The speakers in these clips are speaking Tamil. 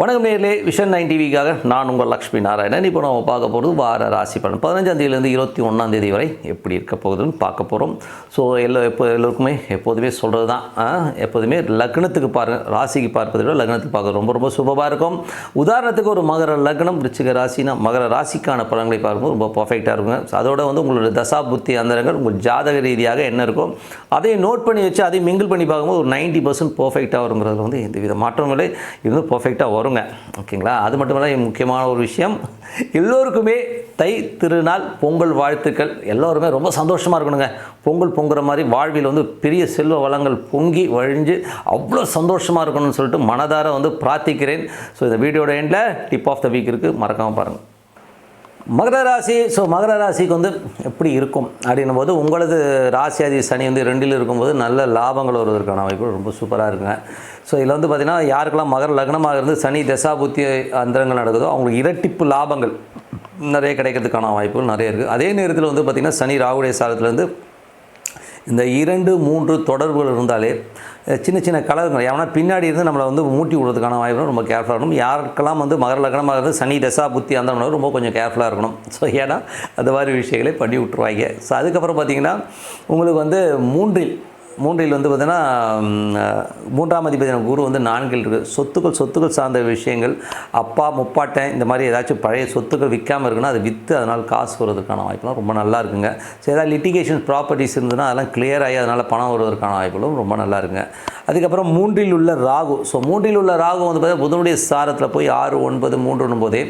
வணக்கம் நேர்களே விஷன் நைன் டிவிக்காக நான் உங்கள் லக்ஷ்மி நாராயணன். இப்போ நம்ம பார்க்க போகிறது வார ராசி பலன். பதினஞ்சாம் தேதியிலேருந்து இருபத்தி ஒன்றாம் தேதி வரை எப்படி இருக்க போகுதுன்னு பார்க்க போகிறோம் ஸோ எல்லா எப்போ எல்லோருக்குமே எப்போதுமே சொல்கிறது தான் எப்போதுமே லக்னத்துக்கு பாருங்கள் ராசிக்கு பார்ப்பதை விட லக்னத்துக்கு பார்க்க ரொம்ப ரொம்ப சுபமாக இருக்கும். உதாரணத்துக்கு ஒரு மகர லக்னம் விருச்சிக ராசினா மகர ராசிக்கான பலன்களை பார்க்கும்போது ரொம்ப பர்ஃபெக்டாக இருக்குங்க அதோட வந்து உங்களோட தசா புத்தி அந்தரங்கள் உங்கள் ஜாதக ரீதியாக என்ன இருக்கோ அதையும் நோட் பண்ணி வச்சு அதையும் மிங்கிள் பண்ணி பார்க்கும்போது ஒரு நைன்ட்டி பர்சன்ட் பர்ஃபெக்டாக வருங்கிறதுல வந்து எந்த வித மாற்றங்களே இது இருந்து பர்ஃபெக்டாக வருங்க. ஓகேங்களா? அது மட்டும் முக்கியமான ஒரு விஷயம். எல்லோருக்குமே தை திருநாள் பொங்கல் வாழ்த்துக்கள். எல்லோருமே ரொம்ப சந்தோஷமாக இருக்கணுங்க. பொங்கல் பொங்குற மாதிரி வாழ்வில் வந்து பெரிய செல்வ வளங்கள் பொங்கி வழிஞ்சு அவ்வளோ சந்தோஷமாக இருக்கணும்னு சொல்லிட்டு மனதார வந்து பிரார்த்திக்கிறேன். ஸோ இந்த வீடியோட எண்டில் டிப் ஆஃப் த வீக் இருக்குது மறக்காமல் பாருங்கள் மகர ராசி ஸோ மகர ராசிக்கு வந்து எப்படி இருக்கும் அப்படின்னும் போது உங்களது ராசி அதி சனி வந்து ரெண்டில் இருக்கும்போது நல்ல லாபங்கள் வருவதற்கான வாய்ப்பு ரொம்ப சூப்பராக இருக்குங்க. ஸோ இதில் வந்து பார்த்திங்கன்னா யாருக்கெல்லாம் மகர லக்னமாக இருந்து சனி தசாபுத்தி அந்தரங்கள் நடக்குதோ அவங்களுக்கு இரட்டிப்பு லாபங்கள் நிறைய கிடைக்கிறதுக்கான வாய்ப்புகள் நிறைய இருக்குது அதே நேரத்தில் வந்து பார்த்திங்கன்னா சனி ராகுடைய சாரத்துலேருந்து இந்த இரண்டு மூன்று தொடர்புகள் இருந்தாலே சின்ன சின்ன கலகங்கள். ஏன்னா பின்னாடி இருந்து நம்மளை வந்து மூட்டி விடுறதுக்கான வாய்ப்பு ரொம்ப கேர்ஃபுல்லாக இருக்கணும். யாருக்கெல்லாம் வந்து மகர லக்னமாக இருந்து சனி தசா புத்தி அந்த மாதிரி ரொம்ப கொஞ்சம் கேர்ஃபுல்லாக இருக்கணும். ஸோ ஏன்னா அந்த மாதிரி விஷயங்களை பண்ணி விட்ருவாங்க ஸோ அதுக்கப்புறம் பார்த்தீங்கன்னா உங்களுக்கு வந்து மூன்றில் மூன்றில் வந்து பார்த்திங்கன்னா மூன்றாம் அதிபதியான குரு வந்து நான்கில் இருக்குது சொத்துக்கள் சொத்துக்கள் சார்ந்த விஷயங்கள் அப்பா முப்பாட்டன் இந்த மாதிரி ஏதாச்சும் பழைய சொத்துக்கள் விற்காமல் இருக்குன்னா அது விற்று அதனால் காசு வருவதற்கான வாய்ப்புலாம் ரொம்ப நல்லா இருக்குங்க. ஸோ ஏதாவது லிட்டிகேஷன் ப்ராப்பர்ட்டிஸ் இருந்ததுன்னா அதெல்லாம் கிளியர் ஆகி அதனால் பணம் வருவதற்கான வாய்ப்புகளும் ரொம்ப நல்லா இருக்குங்க. அதுக்கப்புறம் மூன்றில் உள்ள ராகு. ஸோ மூன்றில் உள்ள ராகு வந்து பார்த்தீங்கன்னா புதனுடைய சாரத்தில் போய் ஆறு ஒன்பது மூன்று ஒன்பது.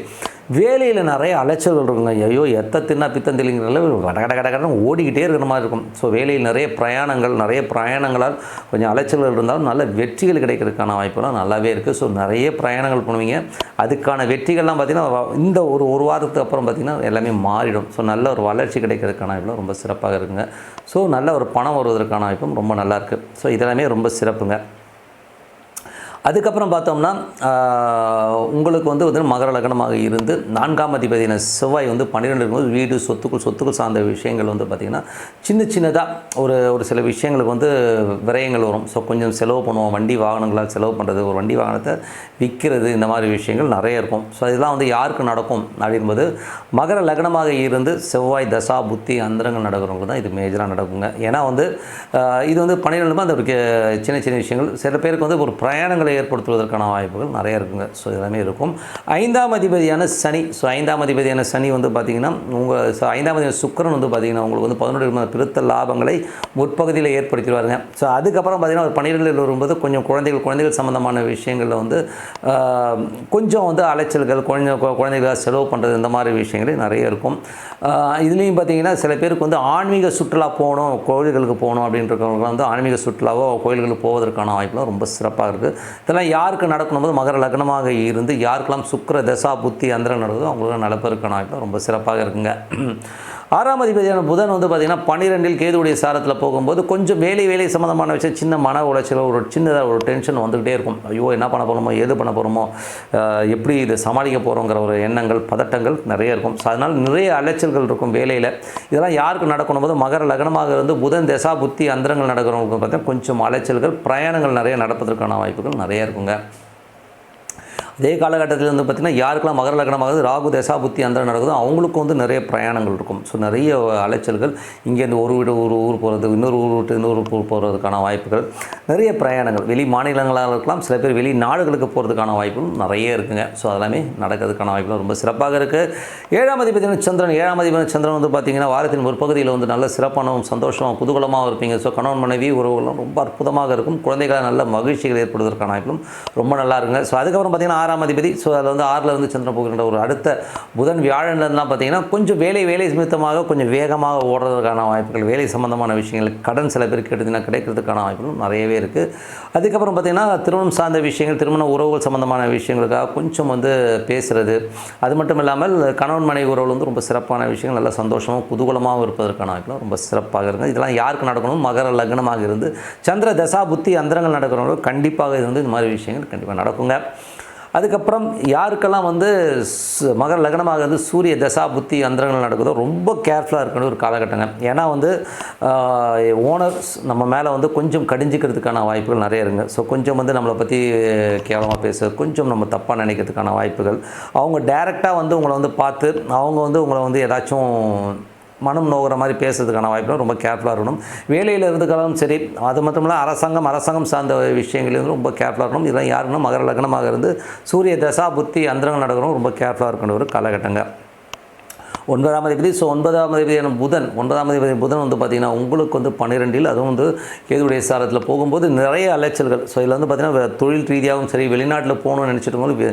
வேலையில் நிறைய அலைச்சல்கள் இருக்குங்க. ஐயோ எத்த தின்னா பித்தம் தெளிங்கிற கட கட கட கடன்னு ஓடிக்கிட்டே இருக்கிற மாதிரி இருக்கும். ஸோ வேலையில் நிறைய பிரயாணங்கள் நிறைய பிரயாணங்களால் கொஞ்சம் அலைச்சல்கள் இருந்தாலும் நல்ல வெற்றிகள் கிடைக்கிறதுக்கான வாய்ப்புலாம் நல்லாவே இருக்குது ஸோ நிறைய பிரயாணங்கள் பண்ணுவீங்க. அதுக்கான வெற்றிகள்லாம் பார்த்திங்கன்னா இந்த ஒரு ஒரு வாரத்துக்கு அப்புறம் பார்த்திங்கன்னா எல்லாமே மாறிடும். ஸோ நல்ல ஒரு வளர்ச்சி கிடைக்கிறதுக்கான வாய்ப்புலாம் ரொம்ப சிறப்பாக இருக்குங்க. ஸோ நல்ல ஒரு பணம் வருவதற்கான வாய்ப்பும் ரொம்ப நல்லாயிருக்கு ஸோ இதெல்லாமே ரொம்ப சிறப்புங்க. அதுக்கப்புறம் பார்த்தோம்னா உங்களுக்கு வந்து வந்து மகர லக்னமாக இருந்து நான்காம் அதிபதியான செவ்வாய் வந்து பன்னிரெண்டு இருக்கும்போது வீடு சொத்துக்கள் சொத்துக்கள் சார்ந்த விஷயங்கள் வந்து பார்த்திங்கன்னா சின்ன சின்னதாக ஒரு ஒரு சில விஷயங்களுக்கு வந்து விரயங்கள் வரும். ஸோ கொஞ்சம் செலவு பண்ணுவோம். வண்டி வாகனங்களால் செலவு பண்ணுறது ஒரு வண்டி வாகனத்தை விற்கிறது இந்த மாதிரி விஷயங்கள் நிறைய இருக்கும். ஸோ இதெல்லாம் வந்து யாருக்கு நடக்கும் அப்படின்போது மகர லக்னமாக இருந்து செவ்வாய் தசா புத்தி அந்தரங்கள் நடக்கிறவங்களுக்கு தான் இது மேஜராக நடக்குங்க. ஏன்னா வந்து இது வந்து பன்னிரெண்டுமே அந்த கே- சின்ன சின்ன விஷயங்கள். சில பேருக்கு வந்து ஒரு பிரயாணங்களை ஏற்படுத்துவதற்கான வாய்ப்புகள் நிறைய இருக்குங்க. ஸோ எல்லாமே இருக்கும். ஐந்தாம் அதிபதியான சனி. ஸோ ஐந்தாம் அதிபதியான சனி வந்து பார்த்திங்கன்னா உங்கள் ஸோ ஐந்தாம் அதிபதி சுக்கிரன் வந்து பார்த்திங்கன்னா உங்களுக்கு வந்து பதினொன்று பெருத்த லாபங்களை முற்பகுதியில் ஏற்படுத்திடுவாருங்க. ஸோ அதுக்கப்புறம் பார்த்திங்கன்னா ஒரு பன்னிரெண்டில் வரும்போது கொஞ்சம் குழந்தைகள் குழந்தைகள் சம்மந்தமான விஷயங்களில் வந்து கொஞ்சம் வந்து அலைச்சல்கள் குழந்தை கு- செலவு பண்ணுறது இந்த மாதிரி விஷயங்களே நிறைய இருக்கும். இதுலேயும் பார்த்திங்கன்னா சில பேருக்கு வந்து ஆன்மீக சுற்றுலா போகணும் கோயில்களுக்கு போகணும் அப்படின்றவங்க வந்து ஆன்மீக சுற்றுலாவோ கோயில்களுக்கு போவதற்கான வாய்ப்புலாம் ரொம்ப சிறப்பாக இருக்குது இதெல்லாம் யாருக்கு நடக்கணும்? போது மகர லக்னமாக இருந்து யாருக்கெல்லாம் சுக்கிர தசா புத்தி அந்தரம் நடக்குதோ அவங்களுக்கு நடப்பதற்கான வாய்ப்புலாம் ரொம்ப சிறப்பாக இருக்குங்க. ஆறாம் அதிபதியான புதன் வந்து பார்த்திங்கன்னா பன்னிரெண்டில் கேதுடைய சாரத்தில் போகும்போது கொஞ்சம் வேலை வேலை சம்மந்தமான விஷயம் சின்ன மன உளைச்சல் ஒரு சின்னதாக ஒரு டென்ஷன் வந்துக்கிட்டே இருக்கும். ஐயோ என்ன பண்ண போகிறோமோ ஏது பண்ண போகிறோமோ எப்படி இதை சமாளிக்க போகிறோங்கிற ஒரு எண்ணங்கள் பதட்டங்கள் நிறைய இருக்கும். ஸோ அதனால் நிறைய அலைச்சல்கள் இருக்கும் வேலையில். இதெல்லாம் யாருக்கு நடக்கணும்? போது மகர லக்னமாக இருந்து புதன் தசா புத்தி அந்தரங்கள் நடக்கிறவங்களுக்கு பார்த்தீங்கன்னா கொஞ்சம் அலைச்சல்கள் பிரயாணங்கள் நிறைய நடப்பதற்கான வாய்ப்புகள் நிறைய இருக்குங்க. அதே காலகட்டத்தில் வந்து பார்த்திங்கன்னா யாருக்கெல்லாம் மகர லக்னமாகுது ராகு தசா புத்தி அந்த நடக்குதோ அவங்களுக்கும் வந்து நிறைய பிரயாணங்கள் இருக்கும். ஸோ நிறைய அலைச்சல்கள். இங்கேருந்து ஒரு வீடு ஒரு ஊர் போகிறது இன்னொரு ஊர் விட்டு இன்னொரு ஊர் போகிறதுக்கான வாய்ப்புகள். நிறைய பிரயாணங்கள். வெளி மாநிலங்களாக இருக்கலாம் சில பேர் வெளி நாடுகளுக்கு போகிறதுக்கான வாய்ப்பும் நிறைய இருக்குங்க. ஸோ அதெல்லாமே நடக்கிறதுக்கான வாய்ப்புகள் ரொம்ப சிறப்பாக இருக்குது ஏழாம் அதிபதியான சந்திரன் ஏழாம் அதிபதியான சந்திரன் வந்து பார்த்திங்கன்னா வாரத்தின் ஒரு பகுதியில் வந்து நல்ல சிறப்பானவும் சந்தோஷமாக குதூகலமாக இருப்பீங்க. ஸோ கணவன் மனைவி உறவுகளும் ரொம்ப அற்புதமாக இருக்கும். குழந்தைகளால் நல்ல மகிழ்ச்சிகள் ஏற்படுவதற்கான வாய்ப்புகளும் ரொம்ப நல்லா இருக்குங்க. ஸோ அதுக்கப்புறம் பார்த்திங்கன்னா ஆறாம் அதிபதி. ஸோ அதில் வந்து ஆறில் இருந்து சந்திரன் போகின்ற ஒரு அடுத்த புதன். வியாழன்லாம் பார்த்தீங்கன்னா கொஞ்சம் வேலை வேலை நிமித்தமாக கொஞ்சம் வேகமாக ஓடுறதுக்கான வாய்ப்புகள் வேலை சம்பந்தமான விஷயங்கள் கடன் சில பேருக்கு எடுத்தீங்கன்னா கிடைக்கிறதுக்கான வாய்ப்புகளும் நிறையவே இருக்குது அதுக்கப்புறம் பார்த்திங்கன்னா திருமணம் சார்ந்த விஷயங்கள் திருமண உறவுகள் சம்பந்தமான விஷயங்களுக்காக கொஞ்சம் வந்து பேசுகிறது அது மட்டும் இல்லாமல் கணவன் மனைவி உறவுகள் வந்து ரொம்ப சிறப்பான விஷயங்கள் நல்லா சந்தோஷமாக குதூகலமாகவும் இருப்பதற்கான வாய்ப்புகளும் ரொம்ப சிறப்பாக இருக்குது இதெல்லாம் யாருக்கு நடக்கணும் மகர லக்னமாக இருந்து சந்திர தசா புத்தி அந்தரங்கள் நடக்கிறவங்களும் கண்டிப்பாக இது வந்து இந்த மாதிரி விஷயங்கள் கண்டிப்பாக நடக்குங்க. அதுக்கப்புறம் யாருக்கெல்லாம் வந்து மகர லக்னமாக வந்து சூரிய தசா புத்தி அந்தரங்கள் நடக்குதோ ரொம்ப கேர்ஃபுல்லாக இருக்கணும் ஒரு காலகட்டங்க. ஏன்னா வந்து ஓனர்ஸ் நம்ம மேலே வந்து கொஞ்சம் கடிஞ்சிக்கிறதுக்கான வாய்ப்புகள் நிறைய இருங்க ஸோ கொஞ்சம் வந்து நம்மளை பற்றி கேவலமாக பேச கொஞ்சம் நம்ம தப்பாக நினைக்கிறதுக்கான வாய்ப்புகள். அவங்க டைரெக்டாக வந்து உங்களை வந்து பார்த்து அவங்க வந்து உங்களை வந்து ஏதாச்சும் மனம் நோகிற மாதிரி பேசுறதுக்கான வாய்ப்புகள் ரொம்ப கேர்ஃபுல்லாக இருக்கணும். வேலையில் இருந்துக்கலாம் சரி அது மட்டும் இல்லை அரசாங்கம் அரசாங்கம் சார்ந்த விஷயங்கள் ரொம்ப கேர்ஃபுல்லாக இருக்கணும். இதெல்லாம் யாருன்னா மகர லக்னமாக இருந்து சூரிய தசா புத்தி அந்தரங்கள் நடக்கிறவங்க ரொம்ப கேர்ஃபுல்லாக இருக்கணும். ஒரு காலகட்டங்கள் ஒன்பதாம் அதிபதி. ஸோ ஒன்பதாம் அதிபதியான புதன் ஒன்பதாம் அதிபதி புதன் வந்து பார்த்திங்கன்னா உங்களுக்கு வந்து பன்னிரெண்டில் அதுவும் வந்து கேதுடைய சாரத்தில் போகும்போது நிறைய அலைச்சல்கள். ஸோ இதில் வந்து பார்த்திங்கன்னா தொழில் ரீதியாகவும் சரி வெளிநாட்டில் போகணும்னு நினச்சிட்டு போது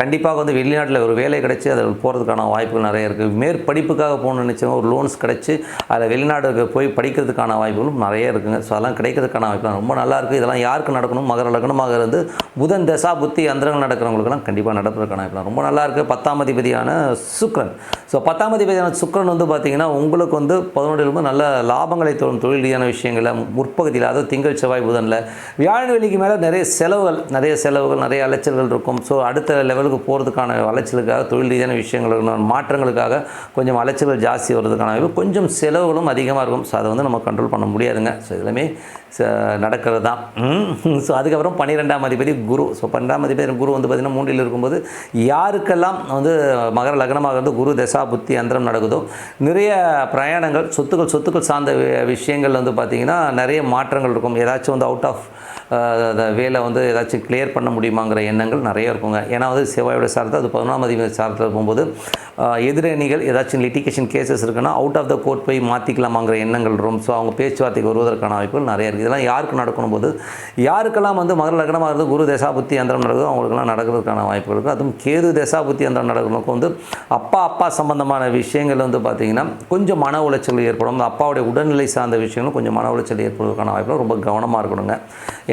கண்டிப்பாக வந்து வெளிநாட்டில் ஒரு வேலை கிடைச்சி அதில் போகிறதுக்கான வாய்ப்புகள் நிறைய இருக்குது மேற்படிப்புக்காக போகணும்னு நினச்சவங்க ஒரு லோன்ஸ் கிடச்சி அதில் வெளிநாடுக்கு போய் படிக்கிறதுக்கான வாய்ப்புகளும் நிறைய இருக்குங்க. ஸோ அதெல்லாம் கிடைக்கிறதுக்கான வாய்ப்பு ரொம்ப நல்லா இருக்குது இதெல்லாம் யாருக்கு நடக்கணும்? மகர லக்னமாக இருந்து புதன் தசா புத்தி அந்தரங்கள் நடக்கிறவங்களுக்கெல்லாம் கண்டிப்பாக நடப்பதற்கான வாய்ப்பு ரொம்ப நல்லா இருக்குது பத்தாம் அதிபதியான சுக்ரன் ஸோ பத்தாம் அதிபதியான சுக்கரன் வந்து பார்த்திங்கன்னா உங்களுக்கு வந்து பதினொன்றிலிருந்து நல்ல லாபங்களை தரும் தொழில் ரீதியான விஷயங்களில் முற்பகுதியில் அதாவது திங்கள் செவ்வாய் புதனில் வியாழன் வெள்ளிக்கு மேலே நிறைய செலவுகள் நிறைய செலவுகள் நிறைய அலைச்சல்கள் இருக்கும். ஸோ அடுத்த லெவலுக்கு போகிறதுக்கான அலைச்சலுக்காக தொழில் ரீதியான விஷயங்கள் மாற்றங்களுக்காக கொஞ்சம் அலைச்சல்கள் ஜாஸ்தி வர்றதுக்கான வாய்ப்பு கொஞ்சம் செலவுகளும் அதிகமாக இருக்கும். ஸோ அதை வந்து நம்ம கண்ட்ரோல் பண்ண முடியாதுங்க. ஸோ எல்லாமே ச- நடக்கிறது தான் ஸோ அதுக்கப்புறம் பன்னிரெண்டாம் அதிபதி குரு. ஸோ பன்னெண்டாம் அதிபதி குரு வந்து பார்த்திங்கன்னா மூன்றில் இருக்கும்போது யாருக்கெல்லாம் வந்து மகர லக்னமாக இருந்து குரு தசா புத்தி அந்தரம் நடக்குதோ நிறைய பிரயாணங்கள் சொத்துக்கள் சொத்துக்கள் சார்ந்த விஷயங்கள் வந்து பார்த்திங்கன்னா நிறைய மாற்றங்கள் இருக்கும். ஏதாச்சும் வந்து அவுட் ஆஃப் வேலை வந்து ஏதாச்சும் கிளியர் பண்ண முடியுமாங்கிற எண்ணங்கள் நிறைய இருக்குங்க. ஏன்னா வந்து செவ்வாயோட சாரத்தை அது பதினொன்றாம் அதிபதி சாரத்தில் போகும்போது எதிரணிகள் ஏதாச்சும் லிட்டிகேஷன் கேசஸ் இருக்குன்னா அவுட் ஆஃப் த கோர்ட் போய் மாற்றிக்கலாமாங்கிற எண்ணங்கள் வரும். ஸோ அவங்க பேச்சுவார்த்தைக்கு வருவதற்கான வாய்ப்புகள் நிறைய இருக்குது. இதெல்லாம் யாருக்கு நடக்கணும் போது யாருக்கெல்லாம் வந்து மகர லக்னமாக இருந்து குரு தசாபுத்தி அந்தரம் நடக்குதோ அவங்களுக்கெல்லாம் நடக்கிறதுக்கான வாய்ப்புகள் இருக்குது. அதுவும் கேது தசாபுத்தி அந்தரம் நடக்கிறவங்களுக்கு வந்து அப்பா அப்பா சம்பந்தமான விஷயங்கள் வந்து பார்த்திங்கன்னா கொஞ்சம் மன உளைச்சல் ஏற்படும். அப்பாவுடைய உடல்நிலை சார்ந்த விஷயங்களும் கொஞ்சம் மன உளைச்சல் ஏற்படுவதற்கான வாய்ப்புகள் ரொம்ப கவனமாக இருக்கணுங்க.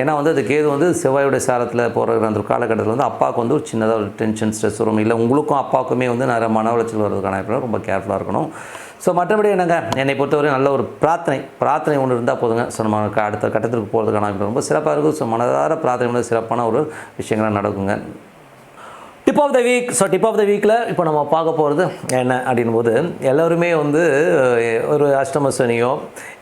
ஏன்னா வந்து அது கேது வந்து செவ்வாயோட சாரத்தில் போகிற அந்த ஒரு காலகட்டத்தில் வந்து அப்பாவுக்கு வந்து ஒரு சின்னதாக ஒரு டென்ஷன் ஸ்ட்ரெஸ் வரும். இல்லை உங்களுக்கும் அப்பாவுக்குமே வந்து நிறைய மன உளைச்சல் வர்றதுக்கான ரொம்ப கேர்ஃபுல்லாக இருக்கணும். ஸோ மற்றபடி என்னங்க? என்னை பொறுத்தவரை நல்ல ஒரு பிரார்த்தனை. பிரார்த்தனை ஒன்று இருந்தால் போதுங்க. ஸோ நம்ம அடுத்த கட்டத்திற்கு போகிறதுக்கான ரொம்ப சிறப்பாக இருக்கும். ஸோ மனதார பிரார்த்தனை வந்து சிறப்பான ஒரு விஷயங்கள்லாம் நடக்குங்க. Tip of the week so tip of the வீக்கில் இப்போ நம்ம பார்க்க போகிறது என்ன அப்படின் போது எல்லோருமே வந்து ஒரு அஷ்டம சனியோ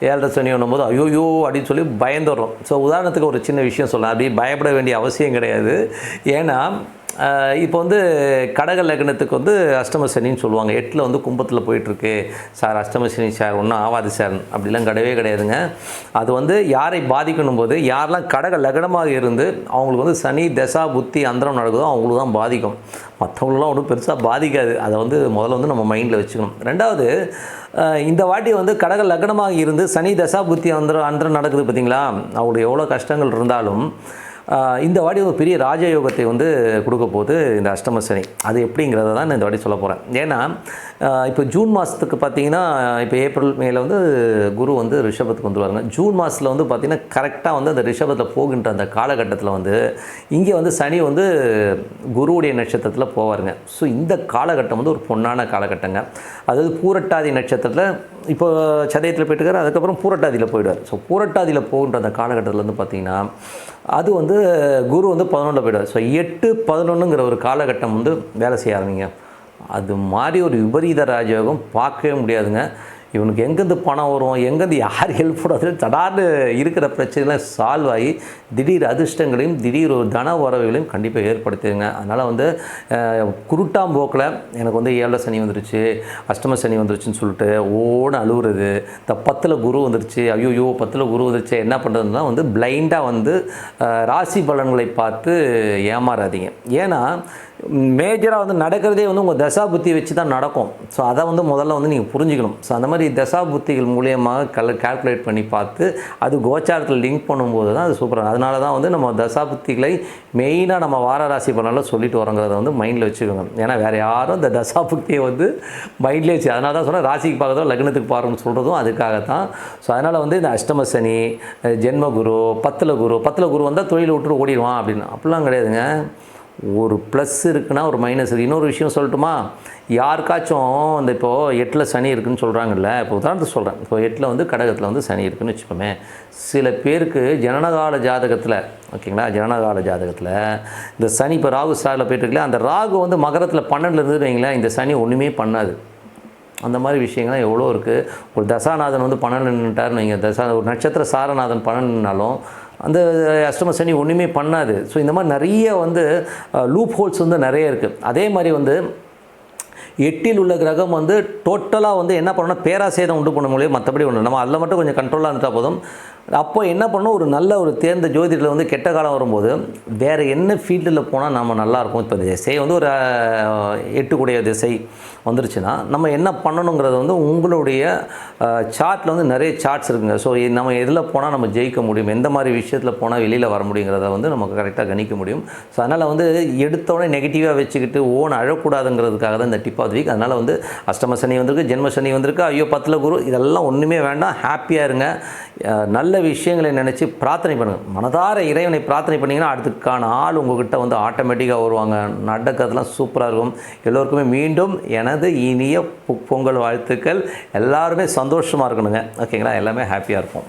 ஏழரை சனியோன்னும் போது ஐயோயோ அப்படின்னு சொல்லி பயந்துடுறோம். ஸோ உதாரணத்துக்கு ஒரு சின்ன விஷயம் சொல்லலாம். அப்படி பயப்பட வேண்டிய அவசியம் கிடையாது. ஏன்னா இப்போ வந்து கடக லக்னத்துக்கு வந்து அஷ்டம சனின்னு சொல்லுவாங்க. எட்டில் வந்து கும்பத்தில் போயிட்டுருக்கு. சார் அஷ்டம சனி சார் ஒன்றும் ஆவாது சார். அப்படிலாம் கிடையவே கிடையாதுங்க. அது வந்து யாரை பாதிக்கணும் போது யாரெல்லாம் கடக லக்னமாக இருந்து அவங்களுக்கு வந்து சனி தசா புத்தி அந்தரம் நடக்குதோ அவங்களுக்கு தான் பாதிக்கும். மற்றவங்களெலாம் ஒன்றும் பெருசாக பாதிக்காது. அதை வந்து முதல்ல வந்து நம்ம மைண்டில் வச்சுக்கணும். ரெண்டாவது இந்த வாட்டி வந்து கடக லக்னமாக இருந்து சனி தசா புத்தி அந்தரம் அந்தரம் நடக்குது பார்த்தீங்களா? அவங்களுக்கு எவ்வளோ கஷ்டங்கள் இருந்தாலும் இந்த வாடி ஒரு பெரிய ராஜயோகத்தை வந்து கொடுக்க போகுது இந்த அஷ்டம சனி. அது எப்படிங்கிறத தான் நான் இந்த வாட்டி சொல்ல போகிறேன் ஏன்னா இப்போ ஜூன் மாதத்துக்கு பார்த்தீங்கன்னா இப்போ ஏப்ரல் மேல வந்து குரு வந்து ரிஷபத்துக்கு வந்துருவாருங்க. ஜூன் மாதத்தில் வந்து பார்த்திங்கன்னா கரெக்டாக வந்து அந்த ரிஷபத்தில் போகின்ற அந்த காலகட்டத்தில் வந்து இங்கே வந்து சனி வந்து குருவுடைய நட்சத்திரத்தில் போவாருங்க. ஸோ இந்த காலகட்டம் வந்து ஒரு பொன்னான காலகட்டங்க. அதாவது பூரட்டாதி நட்சத்திரத்தில் இப்போ சதயத்தில் போயிட்டுருக்காரு அதுக்கப்புறம் பூரட்டாதியில் போயிடுவார். ஸோ பூரட்டாதியில் போகின்ற அந்த காலகட்டத்தில் வந்து பார்த்திங்கன்னா அது வந்து குரு வந்து பதினொன்றில் போயிடுவார். ஸோ எட்டு பதினொன்றுங்கிற ஒரு காலகட்டம் வந்து வேலை செய்ய ஆரம்பிங்க. அது மாதிரி ஒரு விபரீத ராஜயோகம் பார்க்கவே முடியாதுங்க. இவனுக்கு எங்கேருந்து பணம் வரும் எங்கேருந்து யார் ஹெல்ப் பண்ணுறது தடார்னு இருக்கிற பிரச்சனைலாம் சால்வ் ஆகி திடீர் அதிர்ஷ்டங்களையும் திடீர் ஒரு தன உறவுகளையும் கண்டிப்பாக ஏற்படுத்துங்க அதனால் வந்து குருட்டாம் குருட்டாம்போக்கில் எனக்கு வந்து ஏழரை சனி வந்துருச்சு அஷ்டம சனி வந்துருச்சுன்னு சொல்லிட்டு ஓட அழுகுறது இந்த பத்தில் குரு வந்துருச்சு ஐயோ பத்தில் குரு வந்துருச்சு என்ன பண்ணுறதுனா வந்து பிளைண்டாக வந்து ராசி பலன்களை பார்த்து ஏமாறாதீங்க. ஏன்னா மேஜராக வந்து நடக்கிறதே வந்து உங்கள் தசா புத்தி வச்சு தான் நடக்கும். ஸோ அதை வந்து முதல்ல வந்து நீங்கள் புரிஞ்சுக்கணும். ஸோ அந்த மாதிரி தசா புத்திகள் மூலியமாக கல் கால்குலேட் பண்ணி பார்த்து அது கோச்சாரத்தில் லிங்க் பண்ணும்போது தான் அது சூப்பராக அதனால தான் வந்து நம்ம தசா புத்திகளை மெயினாக நம்ம வார ராசி பண்ணாலும் சொல்லிட்டு வரோங்கிறத வந்து மைண்டில் வச்சுக்கோங்க. ஏன்னா வேறு யாரும் இந்த தசா புத்தியை வந்து மைண்ட்லேயே வச்சு அதனால தான் சொன்னால் ராசிக்கு பார்க்குறதும் லக்னத்துக்கு பாருங்கன்னு சொல்கிறதும் அதுக்காக தான் ஸோ அதனால் வந்து இந்த அஷ்டம சனி ஜென்ம குரு பத்தில் குரு பத்தில் குரு வந்தால் தொழில் விட்டு ஓடிடுவான் அப்படின்னு. அப்படிலாம் கிடையாதுங்க. ஒரு ப்ளஸ் இருக்குன்னா ஒரு மைனஸ் இருக்குது இன்னொரு விஷயம் சொல்லட்டுமா? யாருக்காச்சும் இந்த இப்போது எட்டில் சனி இருக்குன்னு சொல்கிறாங்கல்ல இப்போ உதாரணத்துக்கு சொல்கிறேன் இப்போ எட்டில் வந்து கடகத்தில் வந்து சனி இருக்குன்னு வச்சுக்கோமே. சில பேருக்கு ஜனனகால ஜாதகத்தில் ஓகேங்களா? ஜனனகால ஜாதகத்தில் இந்த சனி இப்போ ராகு ஸ்டாரில் போயிட்டுருக்கல அந்த ராகு வந்து மகரத்தில் பன்னெண்டில் இருந்து வைங்களேன் இந்த சனி ஒன்றுமே பண்ணாது. அந்த மாதிரி விஷயங்கள்லாம் எவ்வளோ இருக்குது ஒரு தசாநாதன் வந்து பன்னெண்டு நின்றுட்டாருன்னு வைங்க. தசா ஒரு நட்சத்திர சாரநாதன் பன்னெண்டுனாலும் அந்த அஷ்டம சனி ஒன்றுமே பண்ணாது. ஸோ இந்த மாதிரி நிறைய வந்து லூப் ஹோல்ஸ் வந்து நிறைய இருக்குது அதே மாதிரி வந்து எட்டில் உள்ள கிரகம் வந்து டோட்டலாக வந்து என்ன பண்ணணும்னா பேராசேதம் உண்டு பண்ண முடியும். மற்றபடி ஒன்று நம்ம அதில் மட்டும் கொஞ்சம் கண்ட்ரோலாக இருந்தால் போதும். அப்போ என்ன பண்ணணும் ஒரு நல்ல ஒரு தேர்ந்த ஜோதிடத்தில் வந்து கெட்ட காலம் வரும்போது வேறு என்ன ஃபீல்டில் போனால் நம்ம நல்லாயிருக்கும் இப்போ திசை வந்து ஒரு எட்டுக்கூடிய எட்டுக்குடைய திசை வந்துருச்சுன்னா நம்ம என்ன பண்ணணுங்கிறது வந்து உங்களுடைய சார்ட்டில் வந்து நிறைய சார்ட்ஸ் இருக்குங்க. ஸோ நம்ம எதில் போனால் நம்ம ஜெயிக்க முடியும்? எந்த மாதிரி விஷயத்தில் போனால் வெளியில் வர முடியுங்கிறத வந்து நமக்கு கரெக்டாக கணிக்க முடியும். ஸோ அதனால் வந்து எடுத்தோடனே நெகட்டிவாக வச்சுக்கிட்டு ஓன் அழக்கூடாதுங்கிறதுக்காக தான் இந்த டிப் ஆஃப் வீக் அதனால் வந்து அஷ்டம சனி வந்திருக்கு ஜென்ம சனி வந்திருக்கு ஐயோ பத்தில் குரு இதெல்லாம் ஒன்றுமே வேண்டாம். ஹாப்பியாக இருங்க. நல்ல நல்ல விஷயங்களை நினச்சி பிரார்த்தனை பண்ணுங்கள் மனதார இறைவனை பிரார்த்தனை பண்ணிங்கன்னா அதுக்கான ஆள் உங்ககிட்ட வந்து ஆட்டோமேட்டிக்காக வருவாங்க. நடக்கிறதுலாம் சூப்பராக இருக்கும். எல்லோருக்குமே மீண்டும் எனது இனிய பொ- பொங்கல் வாழ்த்துக்கள். எல்லாருமே சந்தோஷமாக இருக்கணுங்க. ஓகேங்களா? எல்லாமே ஹாப்பியாக இருப்போம்.